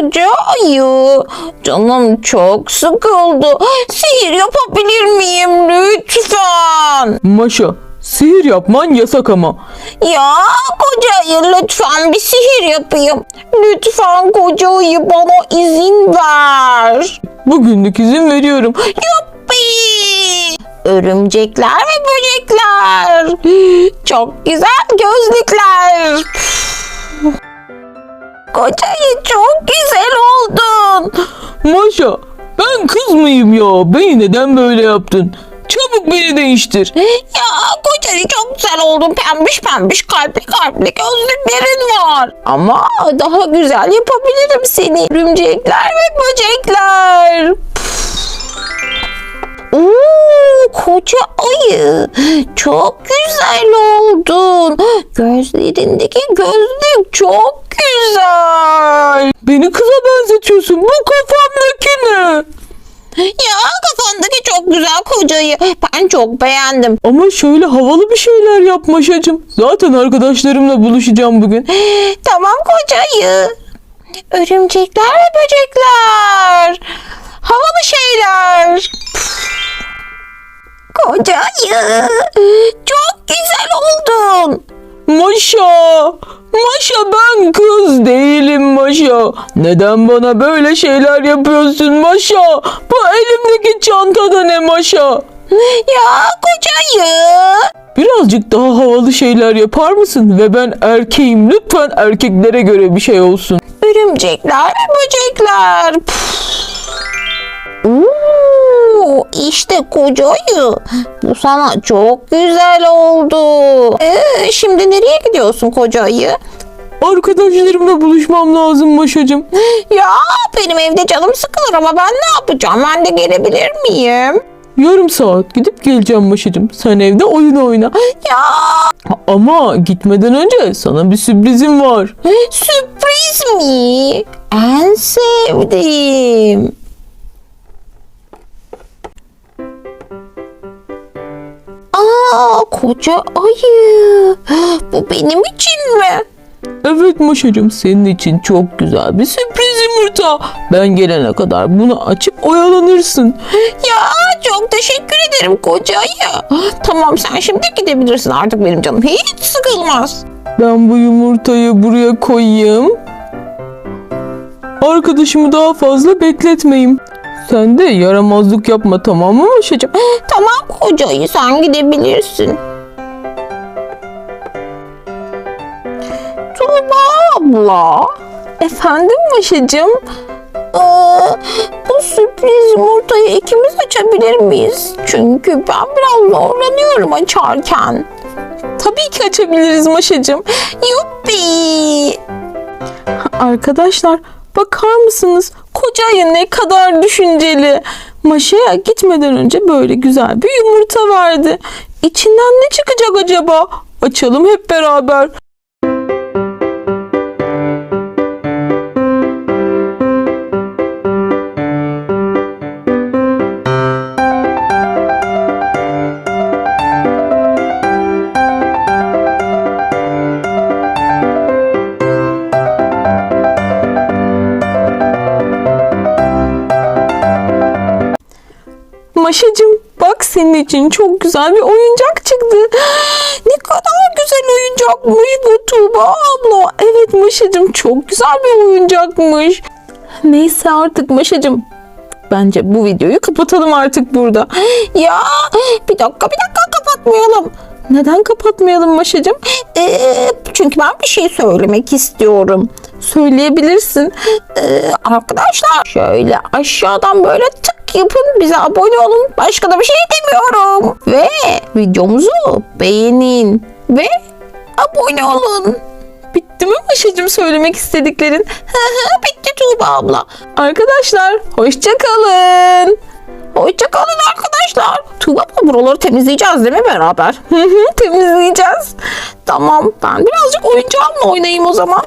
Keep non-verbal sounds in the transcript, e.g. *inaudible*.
koca ayı. Canım çok sıkıldı. Sihir yapabilir miyim lütfen? Maşa sihir yapman yasak ama. Ya koca ayı lütfen bir sihir yapayım. Lütfen koca ayı bana izin ver. Bugünlük izin veriyorum. Yuppi! Örümcekler ve böcekler. Çok güzel gözlükler. Koca ayı çok güzel oldun. Maşa ben kız mıyım ya? Beni neden böyle yaptın? Çabuk beni değiştir. Ya koca ayı çok güzel oldun. Pembiş pembiş kalpli kalpli gözlüklerin var. Ama daha güzel yapabilirim seni. Örümcekler ve böcekler. Oo, koca ayı çok güzel oldun. Gözlerindeki gözlük çok güzel. Beni kıza benzetiyorsun. Bu kafamdaki ne? Ya kafandaki çok güzel koca ayı. Ben çok beğendim. Ama şöyle havalı bir şeyler yap Maşacığım. Zaten arkadaşlarımla buluşacağım bugün. *gasps* Tamam koca ayı. Örümcekler ve böcekler. Havalı şeyler. Koca ayı. Çok güzel oldun. Maşa! Maşa ben kız değilim Maşa. Neden bana böyle şeyler yapıyorsun Maşa? Bu elimdeki çantada ne Maşa? Ya koca ayı. Birazcık daha havalı şeyler yapar mısın? Ve ben erkeğim. Lütfen erkeklere göre bir şey olsun. Örümcekler böcekler. Püf. İşte koca ayı. Bu sana çok güzel oldu. Ee, şimdi nereye gidiyorsun koca ayı? Arkadaşlarımla buluşmam lazım Maşacığım. *gasps* Ya benim evde canım sıkılır ama ben ne yapacağım? Ben de gelebilir miyim? Yarım saat gidip geleceğim Maşacığım. Sen evde oyun oyna. *gasps* Ya Ama gitmeden önce sana bir sürprizim var. *gasps* sürpriz mi? En sevdiğim. Koca ayı. Bu benim için mi? Evet Maşacığım senin için çok güzel bir sürpriz yumurta. Ben gelene kadar bunu açıp oyalanırsın. Ya çok teşekkür ederim koca ayı. Tamam sen şimdi gidebilirsin artık benim canım hiç sıkılmaz. Ben bu yumurtayı buraya koyayım. Arkadaşımı daha fazla bekletmeyeyim. Sen de yaramazlık yapma tamam mı Maşacığım? Tamam koca ayı sen gidebilirsin. Tuğba abla. Efendim Maşacığım? Ee, bu sürpriz yumurtayı ikimiz açabilir miyiz? Çünkü ben biraz zorlanıyorum açarken. Tabii ki açabiliriz Maşacığım. Yuppi! Arkadaşlar bakar mısınız? Koca ayı ne kadar düşünceli. Maşa'ya gitmeden önce böyle güzel bir yumurta verdi. İçinden ne çıkacak acaba? Açalım hep beraber. İçin çok güzel bir oyuncak çıktı. *gasps* Ne kadar güzel oyuncakmış bu Tuğba abla. Evet Maşacığım çok güzel bir oyuncakmış. Neyse artık Maşacığım. Bence bu videoyu kapatalım artık burada. *gasps* Ya *gasps* bir dakika bir dakika kapatmayalım. Neden kapatmayalım Maşacığım? Ee, çünkü ben bir şey söylemek istiyorum. Söyleyebilirsin. Ee, arkadaşlar şöyle aşağıdan böyle tık yapın bize abone olun. Başka da bir şey demiyorum. Ve videomuzu beğenin ve abone olun. Bitti mi Maşacığım söylemek istediklerin? Bitti Tuğba abla. Arkadaşlar hoşçakalın. Hoşçakalın arkadaşlar. Tuğba abla buraları temizleyeceğiz değil mi beraber? Temizleyeceğiz. Tamam ben birazcık oyuncağımla oynayayım o zaman.